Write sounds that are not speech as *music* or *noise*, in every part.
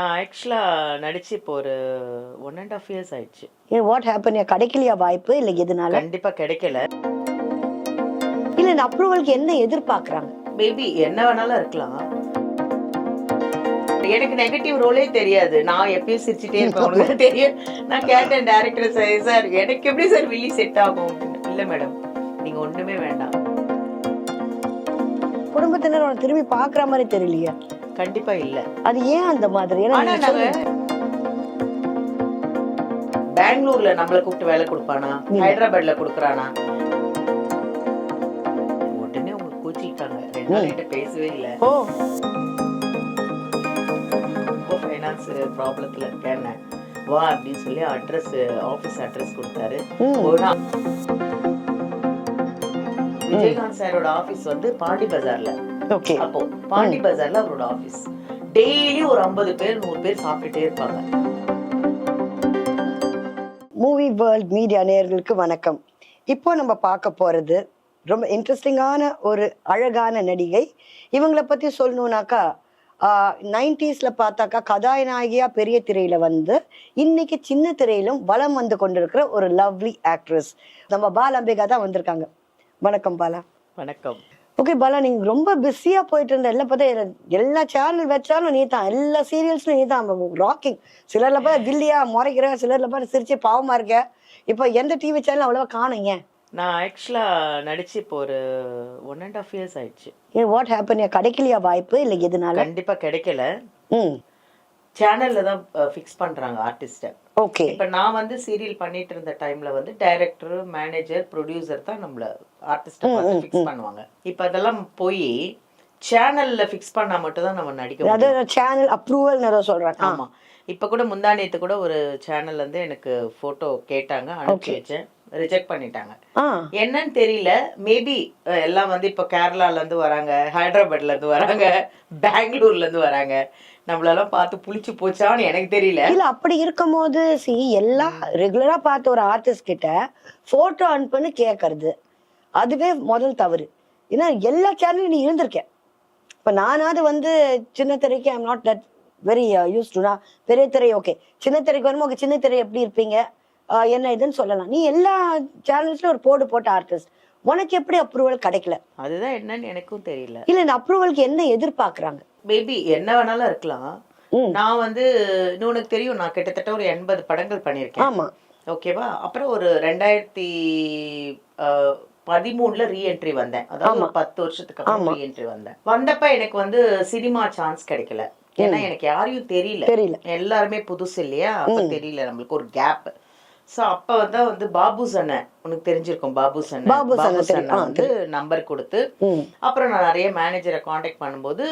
நான் ஆக்சுவலாக நடிச்சு இப்போ ஒரு ஒன் அண்ட் ஆஃப் இயர்ஸ் ஆயிடுச்சு. ஏன் வாட் ஹேப்பன் கிடைக்கலையா வாய்ப்பு? இல்லை எதனால? கண்டிப்பா கிடைக்கல. இல்ல இந்த அப்ரூவலுக்கு என்ன எதிர்பார்க்கறாங்க? மேபி என்ன வேணாலும் இருக்கலாம். எனக்கு நெகட்டிவ் ரோலே தெரியாது. நான் எப்பயும் சிரிச்சுட்டே இருப்பேன். உனக்கு *laughs* தெரியும். நான் கேட்டேன் டேரக்டர் சார் சார் எனக்கு எப்படி சார் வில்லி செட் ஆகும். இல்ல மேடம் நீங்க ஒண்ணுமே வேண்டாம். குடும்பத்தினர் உன்னை திரும்பி பாக்குற மாதிரி தெரியலையே. கண்டிப்பா இல்ல. அது ஏன் அந்த மாதிரி. பெங்களூர்ல நம்மள கூப்பிட்டு வேலை கொடுப்பானா? ஹைதராபாத்ல கொடுக்குறானா? உடனே அவங்க கூச்சிக்கிட்டாங்க. ரெண்டு நாள் பேசவே இல்லை. ஓ. ரொம்ப ஃபைனான்ஸ் ப்ராப்ளத்தில் இருக்கேன்னு. வா அப்படின்னு சொல்லி அட்ரஸ் ஆஃபீஸ் அட்ரஸ் கொடுத்தாரு. விஜயகாந்த் சாரோட ஆஃபீஸ் வந்து பாண்டி பஜார்ல ஓகே அப்போ பாண்டி பஜார்ல அவரோட ஆஃபீஸ் டெய்லி ஒரு ஐம்பது பேர் நூறு பேர் சாப்பிட்டுட்டே இருப்பாங்க. மூவி வேர்ல்ட் மீடியா நேயர்களுக்கு வணக்கம். இப்போ நம்ம பார்க்க போறது ரொம்ப இன்ட்ரெஸ்டிங்கான ஒரு அழகான நடிகை. இவங்கள பத்தி சொல்லணும்னாக்கா நைன்டிஸ்ல பார்த்தாக்கா கதாநாயகியா பெரிய திரையில வந்து இன்னைக்கு சின்ன திரையிலும் வலம் வந்து கொண்டிருக்கிற ஒரு லவ்லி ஆக்ட்ரஸ் நம்ம பால் அம்பிகா தான் வந்திருக்காங்க. வணக்கம் பாலா. வணக்கம். ஓகே பாலா நீங்க ரொம்ப பிஸியா போயிட்டு இருந்த எல்லாம் பார்த்தா எல்லா- சேனல் வச்சாலும் நீ தான். எல்லா சீரியல்ஸ்லும் நீ தான். ராக்கிங் சிலர்ல பார்த்து கில்லியா முறைக்கிற சிலர்ல பார்த்து சிரிச்சு பாவமா இருக்க. இப்போ எந்த டிவி சேனல் அவ்வளவா காணுங்க நான் ஆக்சுவலா நடிச்சு இப்போ ஒரு ஒன் அண்ட் ஆஃப் இயர்ஸ் ஆயிடுச்சு. ஏன் வாட் ஹேப்பன் கிடைக்கலையா வாய்ப்பு? இல்லை எதனால? கண்டிப்பா கிடைக்கல. ம். சேனல்ல தான் ஃபிக்ஸ் பண்றாங்க ஆர்டிஸ்ட ஓகே இப்ப நான் வந்து சீரியல் பண்ணிட்டு இருந்த டைம்ல வந்து டைரக்டர் மேனேஜர் ப்ரொடியூசர் தான் நம்மள ஆர்டிஸ்ட பார்த்து ஃபிக்ஸ் பண்ணுவாங்க. இப்ப அதெல்லாம் போய் சேனல்ல ஃபிக்ஸ் பண்ணா மட்டும் தான் நம்ம நடிக்க முடியும். அதாவது சேனல் அப்ரூவல் ஏதோ சொல்றாங்க. ஆமா. இப்ப கூட முந்தா நேத்து கூட ஒரு சேனல்ல இருந்து எனக்கு போட்டோ கேட்டாங்க அனுப்பி வச்சேன். ரிஜெக்ட் பண்ணிட்டாங்க. என்னன்னு தெரியல. மேபி எல்லாம் வந்து இப்ப கேரளால இருந்து வராங்க ஹைதராபாத்ல இருந்து வராங்க *laughs* பெங்களூர்ல இருந்து வராங்க. நம்மளெல்லாம் பார்த்து புளிச்சு போச்சான்னு எனக்கு தெரியல. இல்ல அப்படி இருக்கும்போது சி எல்லா ரெகுலரா பார்த்த ஒரு ஆர்டிஸ்ட் கிட்ட போட்டோ அனுப்புன்னு கேட்கறது அதுவே முதல் தவறு. ஏன்னா எல்லா சேனலும் நீ இருந்திருக்க. இப்ப நானாவது வந்து சின்ன திரைக்கு I'm not that very used டுனா பெரிய திரை ஓகே சின்ன திரைக்கு வரும்போது okay, சின்ன திரை எப்படி இருப்பீங்க? என்ன இதுன்னு சொல்லலாம். நீ எல்லா சேனல்ஸ்லயும் ஒரு போடு போட்ட ஆர்டிஸ்ட் உனக்கு எப்படி அப்ரூவல் கிடைக்கல? அதுதான் என்னன்னு எனக்கும் தெரியல. இல்ல இந்த அப்ரூவலுக்கு என்ன எதிர்பார்க்கறாங்க? மேபி என்ன வேணாலும் இருக்கலாம். நான் வந்து உனக்கு தெரியும் நான் கிட்டத்தட்ட ஒரு எண்பது படங்கள் பண்ணியிருக்கேன். ஆமா. ஓகேவா அப்புறம் ஒரு ரெண்டாயிரத்தி பதிமூணுல ரீஎன்ட்ரி வந்தேன். அதாவது பத்து வருஷத்துக்கு அப்புறம் ரீஎன்ட்ரி வந்தேன். வந்தப்ப எனக்கு வந்து சினிமா சான்ஸ் கிடைக்கல. ஏன்னா எனக்கு யாரையும் தெரியல. தெரியல. எல்லாருமே புதுசு இல்லையா? அப்ப தெரியல. நம்மளுக்கு ஒரு கேப் சோ அப்ப வந்து வந்து பாபு சண்ணன் உனக்கு தெரிஞ்சிருக்கும் பாபு சண்ணன் பாபு. சண்ணன் வந்து நம்பர் கொடுத்து அப்புறம் நான் நிறைய மேனேஜரை காண்டாக்ட் பண்ணும்போது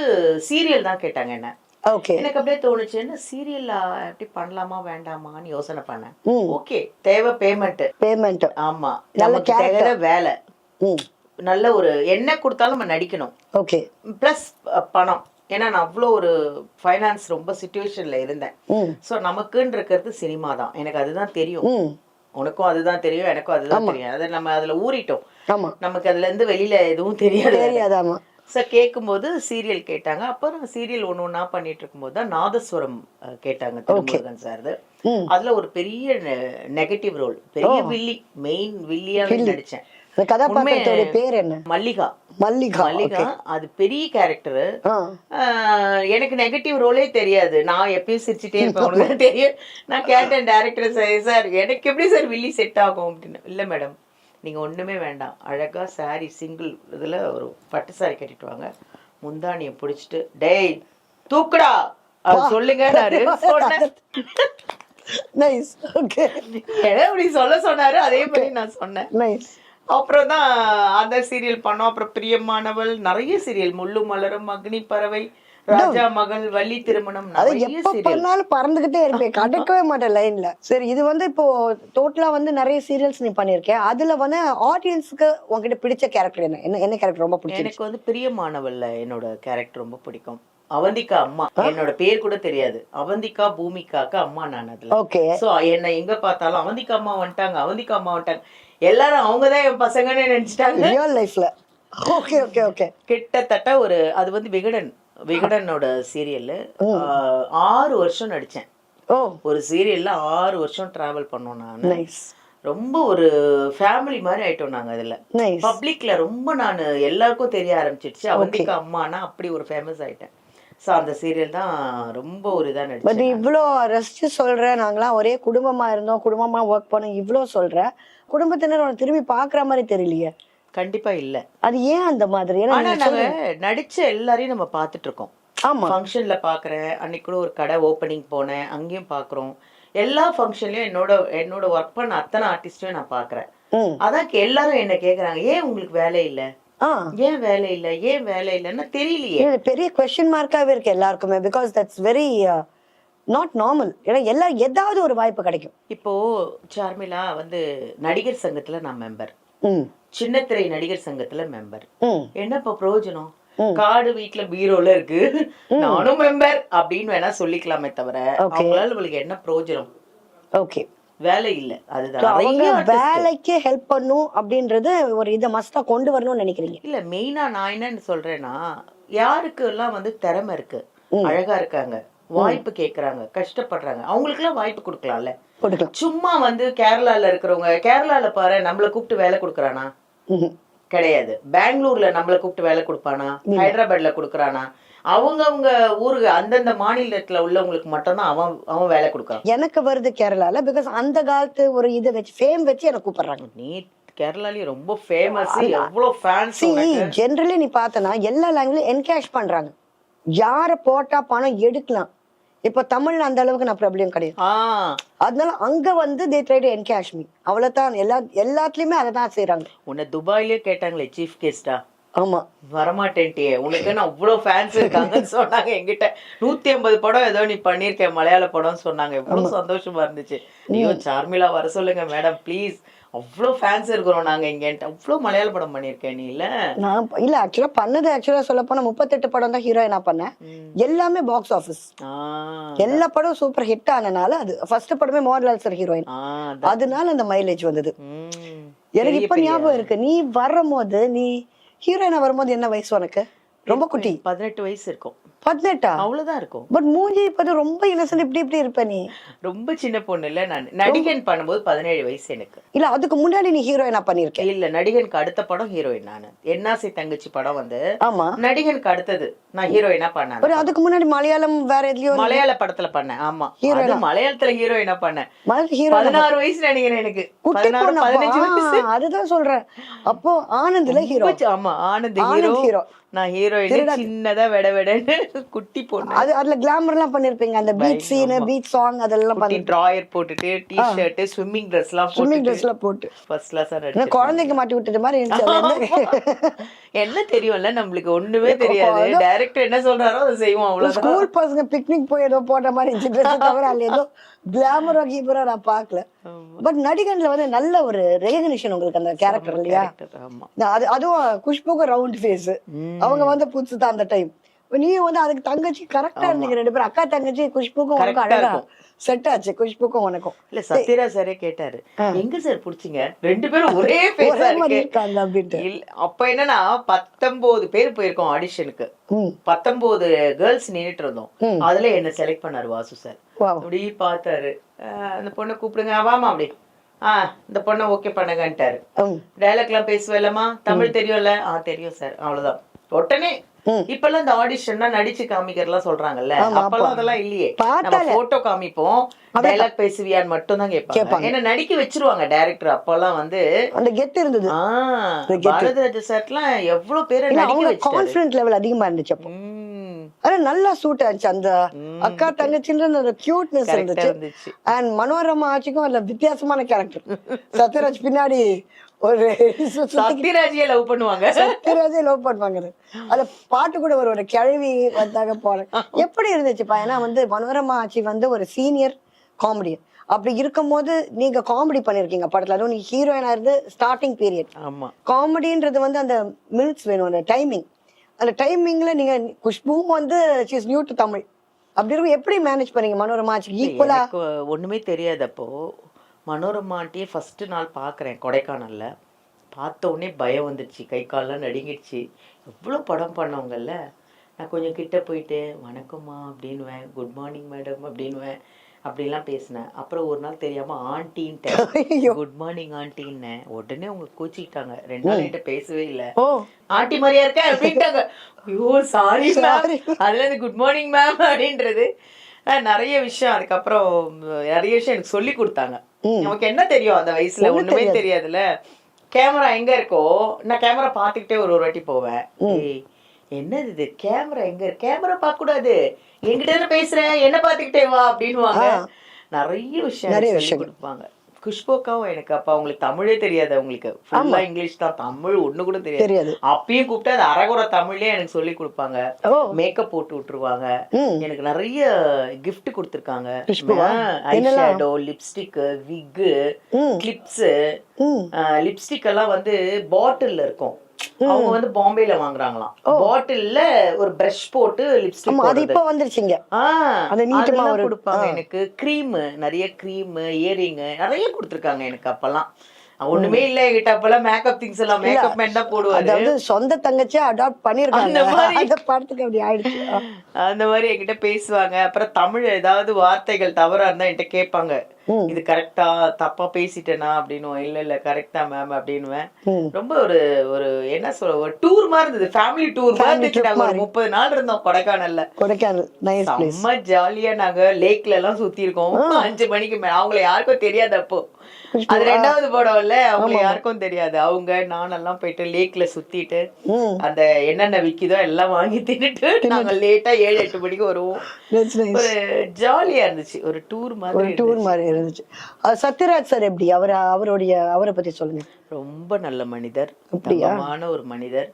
சீரியல் தான் கேட்டாங்க என்ன. ஓகே எனக்கு அப்படியே தோணுச்சு என்ன சீரியல்ல எப்படி பண்ணலாமா வேண்டாமான்னு யோசனை பண்ணேன். ஓகே தேவை பேமெண்ட் பேமெண்ட் ஆமா. நமக்கு தேவை வேலை. நல்ல ஒரு என்ன கொடுத்தாலும் நம்ம நடிக்கணும். ஓகே ப்ளஸ் பணம். ஏன்னா நான் அவ்வளோ ஒரு ஃபைனான்ஸ் ரொம்ப சுச்சுவேஷன்ல இருந்தேன். ஸோ நமக்குன்னு இருக்கிறது சினிமா தான். எனக்கு அதுதான் தெரியும். உனக்கும் அதுதான் தெரியும் எனக்கும் அதுதான் தெரியும். அதை நம்ம அதுல ஊறிட்டோம். நமக்கு அதுல இருந்து வெளியில எதுவும் தெரியாது. தெரியாதாமா ஸோ கேட்கும்போது சீரியல் கேட்டாங்க. அப்புறம் சீரியல் ஒன்று ஒன்றா பண்ணிட்டு இருக்கும்போது தான் நாதஸ்வரம் கேட்டாங்க திருமுருகன் சார். அதுல ஒரு பெரிய நெகட்டிவ் ரோல் பெரிய வில்லி மெயின் அந்த கதாபாத்திரத்தோட பேர் என்ன? மல்லிகா. மல்லிகா மல்லிகா அது பெரிய கேரக்டர் எனக்கு நெகட்டிவ் ரோலே தெரியாது. நான் எப்பயும் சிரிச்சுட்டே இருப்பேன். *laughs* உனக்கு தெரியும். நான் கேட்டேன் டேரக்டர் சார் சார் எனக்கு எப்படி சார் வில்லி செட் ஆகும் அப்படின்னு. இல்ல மேடம் நீங்க ஒண்ணுமே வேண்டாம். அழகா saree சிங்கிள் இதுல ஒரு பட்டு saree கட்டிட்டு வாங்க. முந்தானிய பிடிச்சிட்டு டேய் தூக்குடா. சொல்லுங்க நைஸ் ஓகே *laughs* இப்படி சொல்ல சொன்னாரு? அதே மாதிரி நான் சொன்னேன். நைஸ் அப்புறம் தான் அந்த சீரியல் பண்ணோம். அப்புறம் பிரியமானவள் நிறைய சீரியல் முள்ளு மலரும் அக்னி பறவை ராஜா மகள் வள்ளி திருமணம் அது எப்ப பண்ணாலும் பறந்துகிட்டே இருப்பேன் கடக்கவே மாட்டேன் லைன்ல சரி இது வந்து இப்போ டோட்டலா வந்து நிறைய சீரியல்ஸ் நீ பண்ணிருக்கேன் அதுல வந்து ஆடியன்ஸ்க்கு உன்கிட்ட பிடிச்ச கேரக்டர் என்ன? என்ன என்ன கேரக்டர் ரொம்ப பிடிச்சிருக்கு எனக்கு வந்து பிரியமானவள்ல என்னோட கேரக்டர் ரொம்ப பிடிக்கும். அவந்திகா அம்மா. என்னோட பேர் கூட தெரியாது. அவந்திகா பூமிகாக்கு அம்மா நான் அதுல. ஓகே. சோ என்ன எங்க பார்த்தாலும் அவந்திகா அம்மா வந்துட்டாங்க அவந்திகா அம்மா வந்துட்டாங்க. எல்லாரும் அவங்கதான் என் பசங்கன்னு நினைச்சிட்டாங்க. ரியல் லைஃப்ல ஓகே ஓகே ஓகே கிட்டத்தட்ட ஒரு அது வந்து விகடன் விகடனோட சீரியல்ல ஆறு வருஷம் நடிச்சேன். ஓ. ஒரு சீரியல்ல ஆறு வருஷம் டிராவல் பண்ணோம் நான். நைஸ் ரொம்ப ஒரு ஃபேமிலி மாதிரி ஆயிட்டோம் நாங்க அதுல. பப்ளிக்ல ரொம்ப நான் எல்லாருக்கும் தெரிய ஆரம்பிச்சிடுச்சு. அவந்திக்கு அம்மானா அப்படி ஒரு ஃபேமஸ் ஆயிட்டேன். ஸோ அந்த சீரியல் தான் ரொம்ப ஒரு இதா பட் நடிச்சேன் இவ்வளோ ரசிச்சு சொல்ற நாங்களாம் ஒரே குடும்பமா இருந்தோம். குடும்பமா ஒர்க் பண்ணோம். இவ்வளோ சொல்ற குடும்பத்தினர் உன்னை திரும்பி பாக்குற மாதிரி தெரியலையே. கண்டிப்பா இல்ல. அது ஏன் அந்த மாதிரி? ஏன்னா ஆனா நீங்க நாங்க சொல்ற- நடிச்ச எல்லாரையும் நம்ம பார்த்துட்டு இருக்கோம். ஆமா. ஃபங்க்ஷன்ல பாக்குறேன் அன்னைக்கு கூட ஒரு கடை ஓப்பனிங் போனேன். அங்கேயும் பாக்குறோம் எல்லா ஃபங்க்ஷன்லயும் என்னோட என்னோட ஒர்க் பண்ண அத்தனை ஆர்டிஸ்டையும் நான் பாக்குறேன் ம். அதான் எல்லாரும் என்ன கேக்குறாங்க ஏன் உங்களுக்கு வேலை இல்ல? ஏன் வேலை இல்ல? ஏன் வேலை இல்லைன்னா தெரியலையே. பெரிய கொஸ்டின் மார்க்காவே இருக்கு எல்லாருக்குமே because that's very not normal ஏன்னா எல்லா ஏதாவது ஒரு வாய்ப்பு கிடைக்கும். இப்போ சார்மிளா வந்து நடிகர் சங்கத்துல நான் மெம்பர் சின்னத்திரை நடிகர் சங்கத்துல மெம்பர் ம். என்னப்பா பிரயோஜனம்? கார்டு வீட்ல பீரோல இருக்கு. நானும் மெம்பர் அப்படின்னு வேணா சொல்லிக்கலாமே தவிர அவங்களால உங்களுக்கு என்ன பிரயோஜனம்? ஓகே வேலை இல்ல. அதுதான் வேலைக்கு ஹெல்ப் பண்ணும் அப்படின்றது ஒரு இதை மஸ்டா கொண்டு வரணும்னு நினைக்கிறீங்க. இல்ல மெயினா நான் என்னன்னு சொல்றேன்னா யாருக்கு எல்லாம் வந்து திறமை இருக்கு அழகா இருக்காங்க வாய்ப்பு கேக்குறாங்க கஷ்டப்படுறாங்க அவங்களுக்கு எல்லாம் வாய்ப்பு கொடுக்கலாம்ல? கொடுக்கலாம். சும்மா வந்து கேரளால இருக்கிறவங்க கேரளால பாரு நம்மள கூப்பிட்டு வேலை கொடுக்கறானா. கிடையாது. பெங்களூர்ல நம்மள கூப்பிட்டு வேலை கொடுப்பானா? ஹைதராபாத்ல கொடுக்கறானா? அவங்க அவங்க ஊருக்கு அந்தந்த மாநிலத்துல உள்ளவங்களுக்கு மட்டும்தான் அவன் அவன் வேலை கொடுக்கறான். எனக்கு வருது கேரளால பிகாஸ் அந்த காலத்து ஒரு இதை வச்சு ஃபேம் வச்சு எனக்கு கூப்பிடுறாங்க. நீ கேரளாலயே ரொம்ப ஃபேமஸ் எவ்வளவு ஃபேன்ஸ் ஜென்ரலி நீ பார்த்தனா எல்லா லாங்குவேஜ் என்கேஷ் பண்றாங்க. யார போட்டா பணம் எடுக்கலாம். இப்போ தமிழ்ல அந்த அளவுக்கு நான் ப்ராப்ளம் கிடையாது. அதனால அங்க வந்து they try to encash me அவ்வளவுதான். எல்லா எல்லாத்துலயுமே அதை தான் செய்றாங்க. உன்னை துபாயிலே கேட்டாங்களே சீஃப் கெஸ்டா ஆமா. வரமாட்டேன்ட்டியே. உனக்கு நான் அவ்வளோ ஃபேன்ஸ் இருக்காங்கன்னு சொன்னாங்க என்கிட்ட. நூத்தி ஐம்பது படம் ஏதோ நீ பண்ணிருக்க மலையாள படம்னு சொன்னாங்க. எவ்வளவு சந்தோஷமா இருந்துச்சு. ஐயோ சார்மிளா வர சொல்லுங்க மேடம் ப்ளீஸ் அவ்வளோ ஃபேன்ஸ் இருக்கிறோம் நாங்க இங்கன்ட்டு. அவ்வளோ மலையாள படம் பண்ணியிருக்கேன் நீ இல்ல? நான் இல்ல ஆக்சுவலா பண்ணது ஆக்சுவலா சொல்ல போனா முப்பத்தெட்டு படம் தான் ஹீரோயினா பண்ணேன். எல்லாமே பாக்ஸ் ஆபீஸ் ஆ எல்லா படம் சூப்பர் ஹிட் ஆனனால அது ஃபர்ஸ்ட் படமே மோகன்லால் சார் ஹீரோயின். அதனால அந்த மைலேஜ் வந்தது. எனக்கு இப்ப ஞாபகம் இருக்கு. நீ வரும்போது நீ ஹீரோயினா வரும்போது என்ன வயசு உனக்கு? ரொம்ப குட்டி. பதினெட்டு வயசு இருக்கும். பதினெட்டா? அவ்வளவுதான் இருக்கும். பட் மூஞ்சி இப்ப ரொம்ப இன்னசென்ட் இப்படி இப்படி இருப்ப நீ? ரொம்ப சின்ன பொண்ணு இல்ல நான். நடிகன் பண்ணும்போது பதினேழு வயசு எனக்கு. இல்ல அதுக்கு முன்னாடி நீ ஹீரோயினா பண்ணிருக்க. இல்ல நடிகனுக்கு அடுத்த படம் ஹீரோயின் நானு. என்னாசி தங்கச்சி படம் வந்து ஆமா. நடிகனுக்கு அடுத்தது. நான் ஹீரோயினா பண்ணேன். ஒரு அதுக்கு முன்னாடி மலையாளம் வேற எதுலயோ மலையாள படத்துல பண்ணேன். ஆமா. அது மலையாளத்துல ஹீரோயினா பண்ணேன். ஹீரோ பதினாறு வயசு நினைக்கிறேன் எனக்கு. பதினாறு பதினஞ்சு அதுதான் சொல்றேன். அப்போ ஆனந்த்ல ஹீரோ ஆமா ஆனந்த் ஹீரோ. நான் ஹீரோயின் சின்னதா வெட வெடன்னு *laughs* குட்டி பொண்ணு. அது அதுல கிளாமர் எல்லாம் பண்ணிருப்பீங்க. அந்த பீச் சீன் பீச் சாங் அதெல்லாம் குட்டி டிராயர் போட்டுட்டு டி ஷர்ட் ஸ்விம்மிங் ட்ரெஸ் எல்லாம் ஸ்விம்மிங் ட்ரெஸ்ல போட்டு. ஃபர்ஸ்ட் கிளாஸா நடிச்சு குழந்தைக்கு மாட்டி விட்டுட்ட மாதிரி இருந்துச்சு. *laughs* என்ன? தெரியும்ல நம்மளுக்கு ஒண்ணுமே தெரியாது. டைரக்டர் என்ன சொல்றாரோ அதை செய்வோம் அவ்வளவுதான். ஸ்கூல் பசங்க பிக்னிக் போய் ஏதோ போட்ட மாதிரி இருந்துச்சு தவிர அதுல ஏதோ கிளாமரா கீபரா நான் பார்க்கல. பட் நடிகன்ல வந்து நல்ல ஒரு ரெகக்னிஷன் உங்களுக்கு அந்த கேரக்டர் இல்லையா? அது அதுவும் குஷ்புக்கு ரவுண்ட் ஃபேஸ் அவங்க வந்து புதுசு தான் அந்த டைம் நீயும் வந்து அதுக்கு தங்கச்சி கரெக்டா இருந்தீங்க ரெண்டு பேரும். அக்கா தங்கச்சி குஷ்புக்கும் அழகா. செட் ஆச்சு. குஷ்புக்கும் உனக்கும். இல்ல சத்யராஜ் சாரே கேட்டாரு. எங்க சார் புடிச்சீங்க? ரெண்டு பேரும் ஒரே இருக்கு. இருக்காங்க அப்படின்ட்டு. இல்ல அப்ப என்னன்னா பத்தொன்பது பேர் போயிருக்கோம் ஆடிஷனுக்கு பத்தொன்பது கேர்ள்ஸ் நின்னுட்டு இருந்தோம். அதுல என்ன செலக்ட் பண்ணாரு வாசு சார். அப்படி பார்த்தாரு. அந்த பொண்ணை கூப்பிடுங்க. வாமா அப்படி. ஆ இந்த பொண்ணை ஓகே பண்ணுங்கன்ட்டாரு. டைலாக் எல்லாம் பேசுவேலமா தமிழ் தெரியும்ல? ஆ தெரியும் சார். அவ்வளவுதான். உடனே இப்பெல்லாம் இந்த ஆடிஷன்னா நடிச்சு காமிக்கிறலாம் சொல்றாங்கல்ல. அப்பெல்லாம் அதெல்லாம் இல்லையே. நம்ம போட்டோ காமிப்போம் டைலாக் பேசுவியான்னு மட்டும் தான் கேட்பாங்க. ஏன்னா நடிக்க வச்சிருவாங்க டைரக்டர் அப்பெல்லாம் வந்து அந்த கெட் இருந்தது. பாரதிராஜ சார்லாம் எவ்வளவு பேரை அவங்க லெவல் அதிகமா இருந்துச்சு அப்போ. ஆனா நல்லா சூட் ஆச்சு அந்த அக்கா தங்கச்சின்ற அந்த கியூட்னஸ் இருந்துச்சு. அண்ட் மனோரமா ஆச்சுக்கும் அதுல வித்தியாசமான கேரக்டர் *laughs* சத்யராஜ் பின்னாடி ஒரு சத்யராஜிய லவ் பண்ணுவாங்க. சத்யராஜே லவ் பண்ணுவாங்க அது. அதுல பாட்டு கூட ஒரு ஒரு கிழவி வந்தாங்க போறேன் எப்படி இருந்துச்சுப்பா? ஏன்னா வந்து மனோரமா ஆச்சி வந்து ஒரு சீனியர் காமெடியன் அப்படி இருக்கும்போது நீங்க காமெடி பண்ணிருக்கீங்க படத்துல. அதுவும் நீ ஹீரோயினா இருந்து ஸ்டார்டிங் பீரியட் ஆமா. காமெடின்றது வந்து அந்த மினிட்ஸ் வேணும். அந்த டைமிங் அந்த டைமிங்ல நீங்க குஷ்புவும் வந்து இஸ் நியூ டு தமிழ். அப்படி இருக்கும். எப்படி மேனேஜ் பண்ணீங்க மனோரமா ஆச்சு? ஈக்குவலா ஒண்ணுமே தெரியாது அப்போ. மனோரமாட்டியே ஃபர்ஸ்ட் நாள் பார்க்குறேன் கொடைக்கானல்ல. பார்த்த உடனே பயம் வந்துடுச்சு. கை கால்லாம் நடுங்கிடுச்சு. எவ்வளோ படம் பண்ணவங்கல்ல? நான் கொஞ்சம் கிட்ட போயிட்டு வணக்கம்மா அப்படின்னுவேன். குட் மார்னிங் மேடம் அப்படின்னுவேன். அப்படிலாம் பேசினேன். அப்புறம் ஒரு நாள் தெரியாம ஆண்டின்ட்டேன். குட் மார்னிங் ஆண்டின்னேன் உடனே அவங்க கூச்சிக்கிட்டாங்க. ரெண்டு நாள் என்கிட்ட பேசவே இல்லை. ஆண்டி மாதிரியா இருக்க? அப்படின்ட்டாங்க. ஐயோ சாரி. மேம் அதுல இருந்து குட் மார்னிங் மேம் அப்படின்றது. நிறைய விஷயம். அதுக்கப்புறம் நிறைய விஷயம் எனக்கு சொல்லி கொடுத்தாங்க. நமக்கு என்ன தெரியும் அந்த வயசுல? ஒண்ணும் ஒண்ணுமே தெரியாது. தெரியாதுல்ல? கேமரா எங்க இருக்கோ? நான் கேமரா பார்த்துக்கிட்டே ஒரு ஒரு வாட்டி போவேன். என்னது இது? கேமரா எங்க கேமரா பார்க்க கூடாது என்கிட்ட பேசுற? என்ன பார்த்துக்கிட்டே வா? அப்படின்னுவாங்க. ஆ. நிறைய விஷயம் நிறைய விஷயங்கள். கொடுப்பாங்க. குஷ்போக்காவும் எனக்கு. அப்ப அவங்களுக்கு தமிழே தெரியாது அவங்களுக்கு. ஃபுல்லா இங்கிலீஷ் தான். தமிழ் ஒண்ணு கூட தெரியாது. அப்பயும் கூப்பிட்டு அது அரகுற தமிழ்லயே எனக்கு சொல்லி கொடுப்பாங்க. மேக்கப் போட்டு விட்டுருவாங்க. எனக்கு நிறைய gift கொடுத்துருக்காங்க? Eyeshadow lipstick wig clips lipstick எல்லாம் வந்து பாட்டில்ல இருக்கும். அவங்க வந்து பாம்பேல வாங்குறாங்களாம். பாட்டில்ல ஒரு பிரஷ் போட்டு லிப்ஸ்டிக் அது இப்ப வந்துருச்சுங்க. அது நீட்டமா கொடுப்பாங்க எனக்கு. க்ரீம் நிறைய க்ரீம் இயரிங் நிறைய கொடுத்துருக்காங்க எனக்கு அப்பெல்லாம். ஒண்ணுமே இல்ல என்கிட்ட அப்பெல்லாம் மேக்கப் திங்ஸ் எல்லாம் மேக்கப் மேன் தான் போடுவாரு. அதாவது சொந்த தங்கச்சியை அடாப்ட் பண்ணிருக்காங்க. அந்த மாதிரி. அந்த படத்துக்கு அப்படி ஆயிடுச்சு. அந்த மாதிரி என்கிட்ட பேசுவாங்க. அப்புறம் தமிழ் ஏதாவது வார்த்தைகள் தவறா இருந்தா என்கிட்ட கேட்பாங்க. இது கரெக்டா தப்பா பேசிட்டேனா அப்படின்னு இல்ல இல்ல கரெக்டா மேம் அப்படின்னுவேன். ரொம்ப ஒரு ஒரு என்ன சொல்ல ஒரு டூர் மாதிரி இருந்தது. ஃபேமிலி டூர் மாதிரி நாங்க ஒரு முப்பது நாள் இருந்தோம் கொடைக்கானல்ல. கொடைக்கானல். செம்ம ஜாலியா நாங்க லேக்ல எல்லாம் சுத்தி இருக்கோம் அஞ்சு மணிக்கு மேல. அவங்கள யாருக்கும் தெரியாது அப்போ அது ரெண்டாவது படம்ல அவங்க யாருக்கும் தெரியாது. அவங்க நானெல்லாம் போயிட்டு லேக்ல சுத்திட்டு அந்த என்னென்ன விக்குதோ எல்லாம் வாங்கி தின்னுட்டு நாங்க லேட்டா ஏழு எட்டு மணிக்கு வருவோம். ஒரு ஜாலியா இருந்துச்சு. ஒரு டூர் மாதிரி டூர் மாதிரி இருந்துச்சு. சத்யராஜ் சார் எப்படி? அவர் அவருடைய அவரை பத்தி சொல்லுங்க. ரொம்ப நல்ல மனிதர். அப்படியா? தங்கமான ஒரு மனிதர்.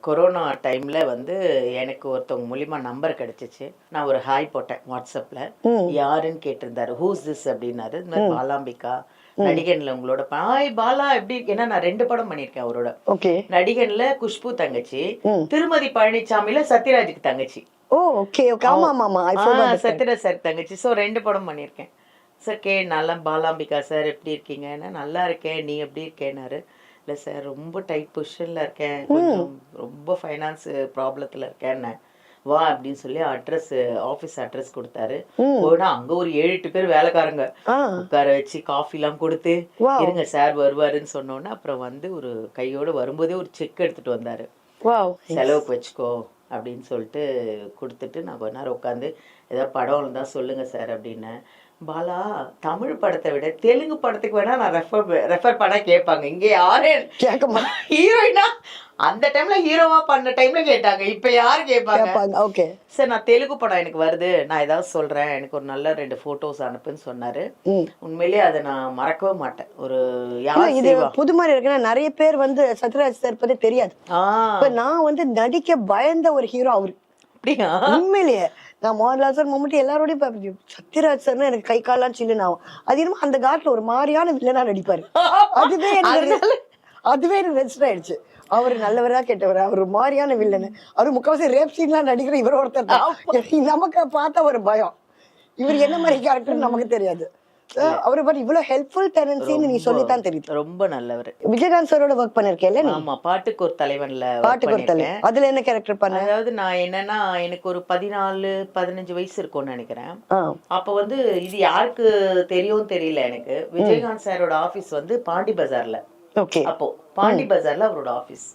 கொரோனா டைம்ல வந்து எனக்கு ஒருத்தவங்க மூலியமா நம்பர் கிடைச்சிச்சு. நான் ஒரு ஹாய் போட்டேன் வாட்ஸ்அப்ல ம். யாருன்னு கேட்டிருந்தாரு. ஹூஸ் திஸ் அப்படின்னாரு. இந்த மாதிரி பாலாம்பிகா நடிகன்ல உங்களோட ஹாய் பாலா எப்படி ஏன்னா நான் ரெண்டு படம் பண்ணியிருக்கேன் அவரோட. ஓகே. நடிகன்ல குஷ்பு தங்கச்சி. திருமதி பழனிசாமில சத்யராஜுக்கு தங்கச்சி. ஓ ஓகே ஓகே ஆமா ஆமா ஆமா. சத்யராஜ் சார் தங்கச்சி. ஸோ ரெண்டு படம் பண்ணியிருக்கேன். சார் கே நல்லா பாலாம்பிகா சார் எப்படி இருக்கீங்கன்னா நல்லா இருக்கேன். நீ எப்படி இருக்கேன்னாரு. இல்லை சார் ரொம்ப டைட் பொசிஷனில் இருக்கேன். கொஞ்சம் ரொம்ப ஃபைனான்ஸ் ப்ராப்ளத்தில் இருக்கேன்னு. வா அப்படின்னு சொல்லி அட்ரஸ் ஆஃபீஸ் அட்ரஸ் கொடுத்தாரு. போனா அங்க ஒரு ஏழு எட்டு பேர் வேலைக்காரங்க. உட்கார வச்சு காஃபிலாம் கொடுத்து Wow. இருங்க சார் வருவாருன்னு சொன்னோன்னே அப்புறம் வந்து ஒரு கையோட வரும்போதே ஒரு செக் எடுத்துட்டு வந்தாரு. செலவுக்கு வச்சுக்கோ அப்படின்னு சொல்லிட்டு கொடுத்துட்டு நான் கொஞ்ச நேரம் உட்காந்து ஏதாவது படம் இருந்தால் சொல்லுங்க சார் அப்படின்னேன் பாலா தமிழ் படத்தை விட தெலுங்கு படத்துக்கு வேணா நான் ரெஃபர் ரெஃபர் பண்ண கேட்பாங்க. இங்கே யாரு? கேட்க ஹீரோயினா அந்த டைம்ல ஹீரோவா பண்ண டைம்ல கேட்டாங்க. இப்ப யாரு கேட்பாங்க? ஓகே சார் நான் தெலுங்கு படம் எனக்கு வருது. நான் ஏதாவது சொல்றேன். எனக்கு ஒரு நல்ல ரெண்டு போட்டோஸ் அனுப்புன்னு சொன்னாரு. உண்மையிலேயே அதை நான் மறக்கவே மாட்டேன். ஒரு இது புது மாதிரி இருக்குன்னா நிறைய பேர் வந்து சத்யராஜ் சார் பத்தி தெரியாது. நான் வந்து நடிக்க பயந்த ஒரு ஹீரோ அவரு. அப்படியா? உண்மையிலேயே. நான் மோகன்லால் சார் மம்முட்டி எல்லாரோடையும் பார்ப்பேன். சத்யராஜ் சார்னா எனக்கு கை கால்லாம் சில்லுன்னு ஆகும். அது என்னமோ அந்த காட்டுல ஒரு மாதிரியான வில்லனா நடிப்பாரு. அதுவே எனக்கு அதுவே எனக்கு ரெஜிஸ்டர் ஆயிடுச்சு. அவர் நல்லவரா கெட்டவரா அவர் மாதிரியான வில்லனு அவர் முக்கால்வாசி ரேப் சீன்லாம் நடிக்கிற இவர் ஒருத்தர் நமக்கு பார்த்தா ஒரு பயம். இவர் என்ன மாதிரி கேரக்டர் நமக்கு தெரியாது. அவரை பத்தி இவ்வளவு ஹெல்ப்ஃபுல் டெனன்சின்னு நீ சொல்லித்தான் தெரியுது ரொம்ப நல்லவர். விஜயகாந்த் சாரோட ஒர்க் பண்ணிருக்கேன்ல நீ? ஆமா பாட்டுக்கு ஒரு தலைவன்ல பாட்டுக்கு ஒரு தலை பண்ணிருக்கேன். அதுல என்ன கேரக்டர் பண்ண? அதாவது நான் என்னன்னா எனக்கு ஒரு பதினாலு பதினஞ்சு வயசு இருக்கும்னு நினைக்கிறேன். அப்ப வந்து இது யாருக்கு தெரியும் தெரியல எனக்கு. விஜயகாந்த் சாரோட ஆபீஸ் வந்து பாண்டி பஜார்ல. ஓகே. அப்போ பாண்டி பஜார்ல அவரோட ஆபீஸ்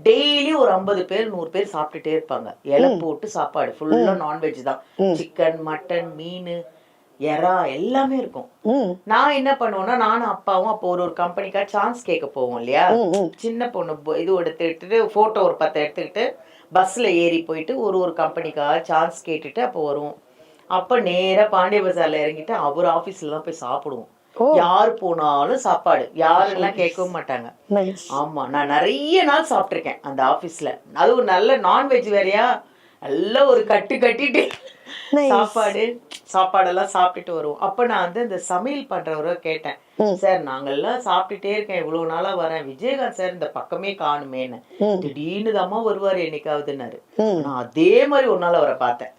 டெய்லி ஒரு ஐம்பது பேர் நூறு பேர் சாப்பிட்டுட்டே இருப்பாங்க. இலை போட்டு சாப்பாடு ஃபுல்லா நான்வெஜ் தான். சிக்கன் மட்டன் மீன் எறா எல்லாமே இருக்கும். நான் என்ன பண்ணுவேன்னா நானும் அப்பாவும் அப்போ ஒரு ஒரு கம்பெனிக்கா சான்ஸ் கேட்க போவோம் இல்லையா. சின்ன பொண்ணு இது எடுத்துக்கிட்டு போட்டோ ஒரு பத்து எடுத்துக்கிட்டு பஸ்ல ஏறி போயிட்டு ஒரு ஒரு கம்பெனிக்காக சான்ஸ் கேட்டுட்டு அப்போ வருவோம். அப்ப நேரா பாண்டிய பஜார்ல இறங்கிட்டு அவர் ஆபீஸ்ல தான் போய் சாப்பிடுவோம். யார் போனாலும் சாப்பாடு. யாரெல்லாம் கேட்கவும் மாட்டாங்க. ஆமா நான் நிறைய நாள் சாப்பிட்டிருக்கேன் அந்த ஆபீஸ்ல அதுவும் நல்ல நான்வெஜ் வேறயா? நல்ல ஒரு கட்டு கட்டிட்டு. சாப்பாடு சாப்பாடெல்லாம் சாப்பிட்டுட்டு வருவோம். அப்ப நான் வந்து இந்த சமையல் பண்றவரை கேட்டேன். சார் நாங்கெல்லாம் சாப்பிட்டுட்டே இருக்கேன். இவ்வளவு நாளா வரேன். விஜயகாந்த் சார் இந்த பக்கமே காணுமேன்னு. திடீர்னு தாம்மா வருவாரு என்னைக்காவதுன்னாரு. நான் அதே மாதிரி ஒரு நாள் அவரை பார்த்தேன்.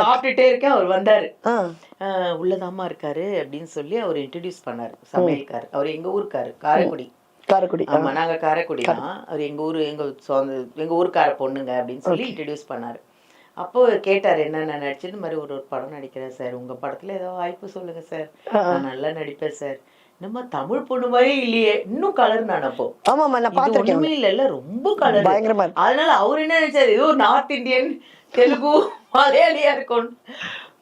சாப்பிட்டுட்டே இருக்கேன். அவர் வந்தாரு. உள்ளதாம்மா இருக்காரு அப்படின்னு சொல்லி அவர் இன்ட்ரடியூஸ் பண்ணாரு. சமையல்கார். அவர் எங்க ஊருக்காரு? காரைக்குடி. காரைக்குடி. ஆமா நாங்க காரைக்குடி தான் அவர் எங்க ஊரு எங்க சொந்த எங்க ஊருக்கார பொண்ணுங்க அப்படின்னு சொல்லி இன்ட்ரடியூஸ் பண்ணாரு. அப்போ கேட்டார் நடிச்சு இந்த மாதிரி ஒரு ஒரு படம் நடிக்கிறேன் சார். உங்க படத்துல ஏதோ வாய்ப்பு சொல்லுங்க சார். நான் நல்லா நடிப்பேன் சார். நம்ம தமிழ் பொண்ணு மாதிரி இல்லையே. இன்னும் கலர் நான் அப்போ. ஆமாமா நான் பார்த்திருக்கேன். ஒண்ணுமே இல்ல ரொம்ப கலர் பயங்கரமா அதனால அவர் என்ன நினைச்சாரு? ஏதோ நார்த் இந்தியன் தெலுங்கு மலையாளியா இருக்கும்.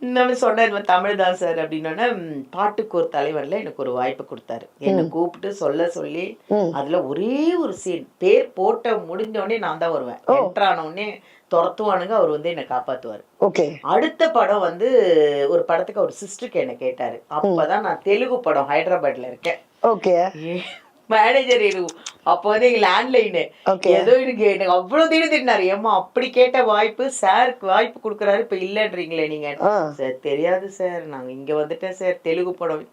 நம்ம சொன்னார் "இவன் தமிழ் தான் சார் அப்படின்னோடனே பாட்டுக்கு ஒரு தலைவன்ல எனக்கு ஒரு வாய்ப்பு கொடுத்தாரு. என்னை கூப்பிட்டு சொல்ல சொல்லி. அதுல ஒரே ஒரு சீன் பேர் போட்ட முடிஞ்ச உடனே நான் தான் வருவேன். என்டர் ஆன உடனே துரத்துவானுங்க அவர் வந்து என்னை காப்பாத்துவாரு. ஓகே. அடுத்த படம் வந்து ஒரு படத்துக்கு அவர் சிஸ்டருக்கு என்ன கேட்டாரு. அப்பதான் நான் தெலுங்கு படம் ஹைதராபாத்ல இருக்கேன். ஓகே. மேனேஜர் அப்போ வந்து எங்க லேண்ட்லைனு. ஏதோ எனக்கு எனக்கு அவ்வளவு திடீர் திட்டினாரு. ஏமா அப்படி கேட்ட வாய்ப்பு சாருக்கு வாய்ப்பு கொடுக்குறாரு இப்ப இல்லன்றீங்களே நீங்க. சார் தெரியாது சார் நாங்க இங்க வந்துட்டேன் சார் தெலுங்கு படம்.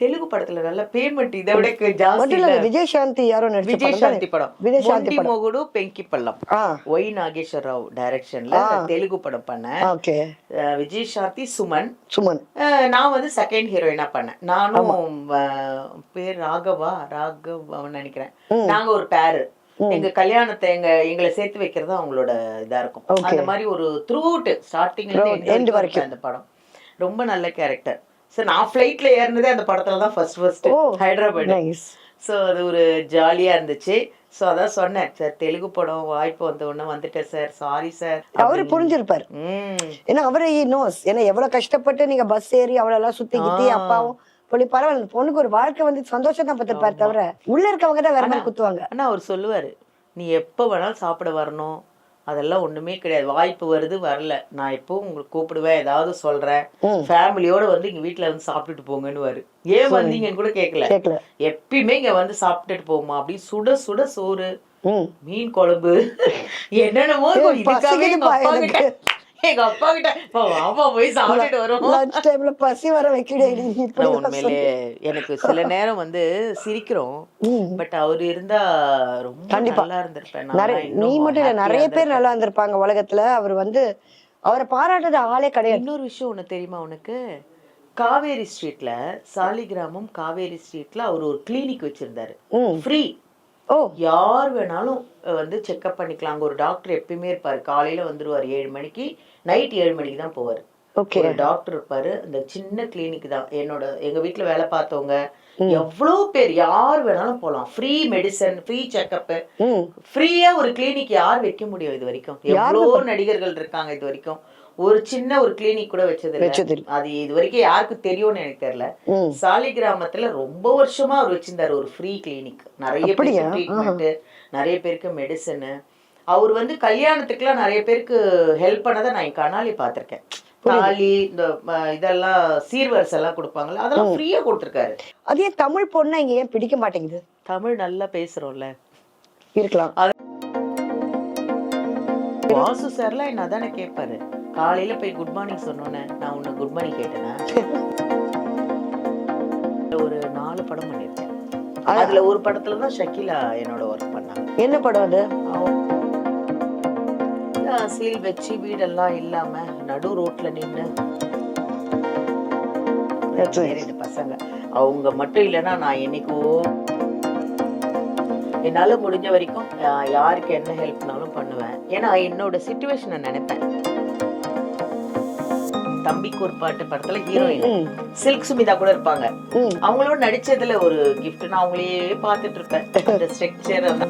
தெலுங்கு படத்துல நல்ல பேமெண்ட் இதை விட ஜாஸ்தி விஜய் சாந்தி யாரோ விஜய் சாந்தி? படம் விஜய் சாந்தி மொகுடு பெங்கி பள்ளம். ஒய் நாகேஸ்வர் ராவ் டைரக்ஷன்ல தெலுங்கு படம் பண்ணேன் விஜய் சாந்தி சுமன். சுமன். நான் வந்து செகண்ட் ஹீரோயினா பண்ணேன். நானும் பேர் ராகவா? ராகவன் நினைக்கிறேன். நாங்க ஒரு பேரு எங்க கல்யாணத்தை எங்க எங்களை சேர்த்து வைக்கிறது அவங்களோட இதா இருக்கும். அந்த மாதிரி ஒரு த்ரூ அவுட் ஸ்டார்டிங்ல இருந்து வரைக்கும். அந்த படம். ரொம்ப நல்ல கேரக்டர் சார் நான் ஃபிளைட்ல ஏறினதே அந்த படத்துல தான் first first. Hyderabad. Nice so அது ஒரு ஜாலியா இருந்துச்சு. ஸோ அதான் சொன்னேன் சார் தெலுங்கு படம் வாய்ப்பு வந்த உடனே வந்துட்டேன் சார். Sorry sir. அவரு புரிஞ்சிருப்பாரு. ஏன்னா அவரு நோஸ் ஏன்னா எவ்வளவு கஷ்டப்பட்டு நீங்க பஸ் ஏறி அவ்வளவு எல்லாம் சுத்தி கித்தி அப்பாவும் பொண்ணு பரவாயில்ல பொண்ணுக்கு ஒரு வாழ்க்கை வந்து சந்தோஷம் தான் பார்த்திருப்பாரு தவிர உள்ள இருக்கவங்க தான் வேற மாதிரி குத்துவாங்க. ஆனா அவர் சொல்லுவாரு நீ எப்போ வேணாலும் சாப்பிட வரணும் அதெல்லாம் ஒண்ணுமே கிடையாது. வாய்ப்பு வருது வரல. நான் எப்பவும் உங்களுக்கு கூப்பிடுவேன் ஏதாவது சொல்றேன். ஃபேமிலியோட வந்து இங்க வீட்ல வந்து சாப்பிட்டுட்டு போங்கன்னு ஏன் வந்தீங்கன்னு கூட கேட்கல எப்பயுமே இங்க வந்து சாப்பிட்டுட்டு போமா அப்படி சுட சுட சோறு. மீன் குழம்பு. என்னென்னமோ இருக்கும். எங்க அப்பா. கிட்ட அப்பா கிட்ட "அப்பா, வாப்பா போய் சாப்பிட்டுட்டு வரும் லஞ்ச் டைம்ல பசி வர நான் உண்மையிலே எனக்கு சில நேரம் வந்து சிரிக்கிறோம். பட் அவர் இருந்தா ரொம்ப நல்லா இருந்திருப்பேன். நீ மட்டும் இல்ல நிறைய பேர். நல்லா இருந்திருப்பாங்க உலகத்துல. அவர் வந்து அவரை பாராட்டுறது ஆளே கிடையாது. இன்னொரு விஷயம் ஒண்ணு தெரியுமா உனக்கு? காவேரி ஸ்ட்ரீட்ல சாலிகிராமம் காவேரி ஸ்ட்ரீட்ல அவர் ஒரு கிளினிக் வச்சிருந்தாரு. ஃப்ரீ ஓ. யார் வேணாலும் வந்து செக்அப் பண்ணிக்கலாம் அங்க ஒரு டாக்டர் எப்பயுமே இருப்பாரு. காலையில வந்துருவாரு ஏழு மணிக்கு நைட் ஏழு மணிக்கு தான் போவாரு. ஓகே. டாக்டர் இருப்பாரு. அந்த சின்ன கிளினிக் தான். என்னோட எங்க வீட்ல வேலை பார்த்தவங்க எவ்வளவு பேர் யார் வேணாலும் போலாம். ஃப்ரீ மெடிசன் ஃப்ரீ செக்அப் ஃப்ரீயா ஒரு கிளினிக் யார் வைக்க முடியும் இது வரைக்கும்? எவ்வளவோ நடிகர்கள் இருக்காங்க இது வரைக்கும்? ஒரு சின்ன ஒரு கிளினிக் கூட வச்சது வச்சது அது இது வரைக்கும் யாருக்கு தெரியும்னு எனக்கு தெரியல. சாலி கிராமத்துல ரொம்ப வருஷமா அவர் வச்சிருந்தாரு ஒரு ஃப்ரீ கிளினிக் நிறைய ட்ரீட்மெண்ட் நிறைய பேருக்கு மெடிசன் அவர் வந்து கல்யாணத்துக்குலாம் நிறைய பேருக்கு ஹெல்ப் பண்ணதை நான் என் கண்ணாலே பார்த்திருக்கேன். தாலி இந்த இதெல்லாம் சீர்வரிசை எல்லாம் கொடுப்பாங்கல்ல அதெல்லாம் ஃப்ரீயா கொடுத்துருக்காரு. அதே தமிழ் பொண்ணை இங்க ஏன் பிடிக்க மாட்டேங்குது? தமிழ் நல்லா பேசுறோம்ல. இருக்கலாம். வாசு சார்லாம் என்ன அதானே கேட்பாரு காலையில போய் குட் மார்னிங் சொன்னோன்னே நான் உன்னை குட் மார்னிங் கேட்டேனா? ஒரு நாலு படம் பண்ணிருக்கேன் அதுல ஒரு படத்துல தான் ஷக்கிலா என்னோட ஒர்க் பண்ணாங்க. என்ன படம் அது? சீல் வச்சு வீடெல்லாம் இல்லாம நடு ரோட்ல ரெண்டு பசங்க. அவங்க மட்டும் இல்லைன்னா நான் என்னைக்கோ என்னால முடிஞ்ச வரைக்கும் யாருக்கு என்ன ஹெல்ப்னாலும் பண்ணுவேன். ஏன்னா என்னோட சுச்சுவேஷனை நினைப்பேன். தம்பிக்கு ஒரு பாட்டு படத்துல ஹீரோயின் சில்க் சுமிதா கூட இருப்பாங்க. அவங்களோட நடிச்சதுல ஒரு gift நான் அவங்களையே பார்த்துட்டு இருப்பேன். *laughs* அந்த ஸ்ட்ரக்சர்